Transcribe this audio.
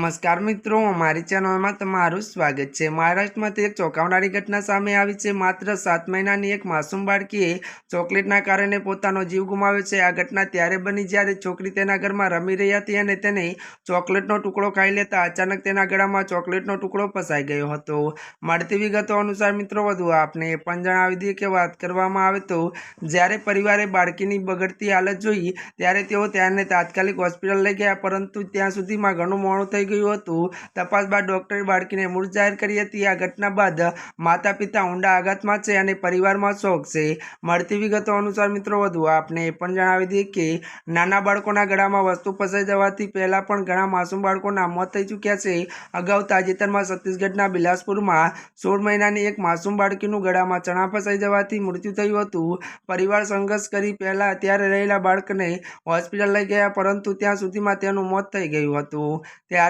નમસ્કાર મિત્રો, અમારી ચેનલમાં તમારું સ્વાગત છે. મહારાષ્ટ્રમાંથી એક ચોંકાવનારી ઘટના સામે આવી છે. માત્ર સાત મહિનાની એક માસૂમ બાળકીએ ચોકલેટના કારણે પોતાનો જીવ ગુમાવ્યો છે. આ ઘટના ત્યારે બની જ્યારે છોકરી તેના ઘરમાં રમી રહી હતી અને તેને ચોકલેટનો ટુકડો ખાઈ લેતા અચાનક તેના ગળામાં ચોકલેટનો ટુકડો ફસાઈ ગયો હતો. મળતી વિગતો અનુસાર મિત્રો, વધુ આપને એ પણ જણાવી દઈએ કે વાત કરવામાં આવે તો, જ્યારે પરિવારે બાળકીની બગડતી હાલત જોઈ, ત્યારે તેઓ ત્યાંને તાત્કાલિક હોસ્પિટલ લઈ ગયા, પરંતુ ત્યાં સુધીમાં ઘણું મોડું થઈ ગયું હતું. તપાસ બાદ ડોક્ટરે બાળકીને મૃત જાહેર કરી હતી. આ ઘટના બાદ માતા પિતા ઊંડા આઘાતમાં છે અને પરિવારમાં શોક છે. મળતી વિગતો અનુસાર મિત્રો, વધુ આપને એ પણ જણાવી દઈએ કે નાના બાળકોના ગળામાં વસ્તુ ફસાઈ જવાથી પહેલાં પણ ઘણા માસૂમ બાળકોના મોત થઈ ચૂક્યા છે. અગાઉ તાજેતરમાં છત્તીસગઢના બિલાસપુરમાં સોળ મહિનાની એક માસૂમ બાળકીનું ગળામાં ચણા ફસાઈ જવાથી મૃત્યુ થયું હતું. પરિવાર સંઘર્ષ કરી પહેલાં ત્યારે રહેલા બાળકને હોસ્પિટલ લઈ ગયા, પરંતુ ત્યાં સુધીમાં તેનું મોત થઈ ગયું હતું.